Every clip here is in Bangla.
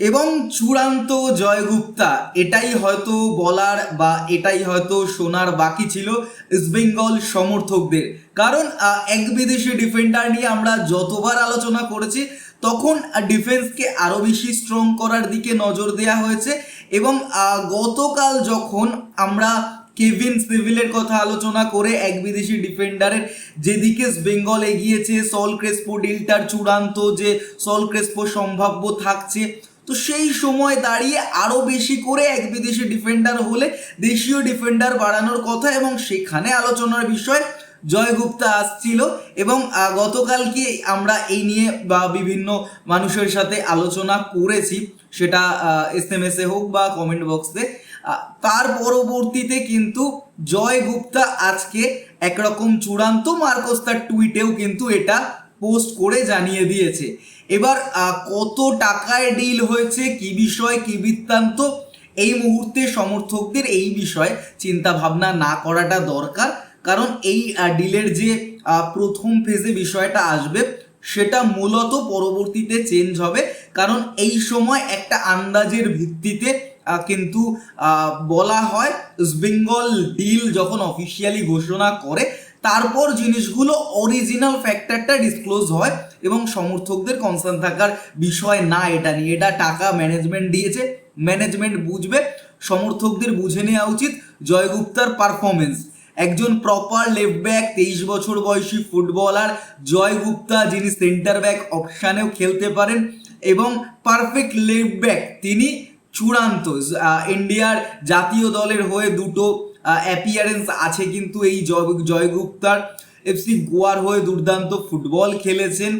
এবং চূড়ান্ত জয়গুপ্তা, এটাই হয়তো বলার বা এটাই হয়তো শোনার বাকি ছিল ইস্টবেঙ্গল সমর্থকদের। কারণ এক বিদেশি ডিফেন্ডার নিয়ে আমরা যতবার আলোচনা করেছি, তখন ডিফেন্সকে আরও বেশি স্ট্রং করার দিকে নজর দেওয়া হয়েছে এবং গতকাল যখন আমরা কেভিন সিভিলের কথা আলোচনা করে এক বিদেশি ডিফেন্ডারের যেদিকে বেঙ্গল এগিয়েছে সল ক্রেসপো ডিলটার চূড়ান্ত যে সল ক্রেসপো সম্ভাব্য থাকছে তো সেই সময় দাঁড়িয়ে আরও বেশি করে এক বিদেশি ডিফেন্ডার হলে দেশীয় ডিফেন্ডার বাড়ানোর কথা এবং সেখানে আলোচনার বিষয় জয়গুপ্তা আসছিল এবং গতকালকে আমরা এই নিয়ে বা বিভিন্ন মানুষের সাথে আলোচনা করেছি। সেটা এস এম এস হোক বা কমেন্ট বক্সে তার পরবর্তীতে কিন্তু জয় গুপ্তা আজকে একরকম চূড়ান্ত মার্কস তার টুইটেও কিন্তু এটা পোস্ট করে জানিয়ে দিয়েছে। এবার কত টাকায় ডিল হয়েছে, কি বিষয়, কি বৃত্তান্ত, এই মুহূর্তে সমর্থকদের এই বিষয়ে চিন্তা ভাবনা না করাটা দরকার। কারণ এই ডিলের যে প্রথম ফেজে বিষয়টা আসবে, সেটা মূলত পরবর্তীতে চেঞ্জ হবে। কারণ এই সময় একটা আন্দাজের ভিত্তিতে কিন্তু বলা হয় বেঙ্গল ডিল যখন অফিসিয়ালি ঘোষণা করে তারপর জিনিসগুলো অরিজিনাল ফ্যাক্টরটা ডিসক্লোজ হয় এবং সমর্থকদের কনসার্ন থাকার বিষয় না এটা নিয়ে। এটা টাকা ম্যানেজমেন্ট দিয়েছে ম্যানেজমেন্ট বুঝবে, সমর্থকদের বুঝে নেওয়া উচিত জয়গুপ্তার পারফরমেন্স একজন প্রপার লেফট ব্যাক তেইশ বছর বয়সী ফুটবলার জয় গুপ্তা যিনি সেন্টার ব্যাক অপশানেও খেলতে পারেন এবং পারফেক্ট লেফট ব্যাক তিনি চূড়ান্ত ইন্ডিয়ার জাতীয় দলের হয়ে দুটো অ্যাপিয়ারেন্স আছে কিন্তু এই জয় জয়গুপ্তার। এফসি গোয়ার হয়ে দুর্দান্ত ফুটবল খেলেছেন।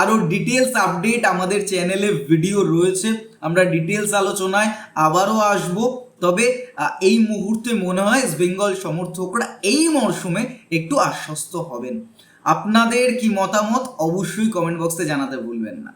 আরও ডিটেলস আপডেট আমাদের চ্যানেলে ভিডিও রয়েছে। আমরা ডিটেলস আলোচনায় আবারও আসব। তবে এই মুহূর্তে মনে হয় বেঙ্গল সমর্থকরা এই মরশুমে একটু আশ্বস্ত হবেন। আপনাদের কি মতামত? অবশ্যই কমেন্ট বক্সে জানাতে ভুলবেন না।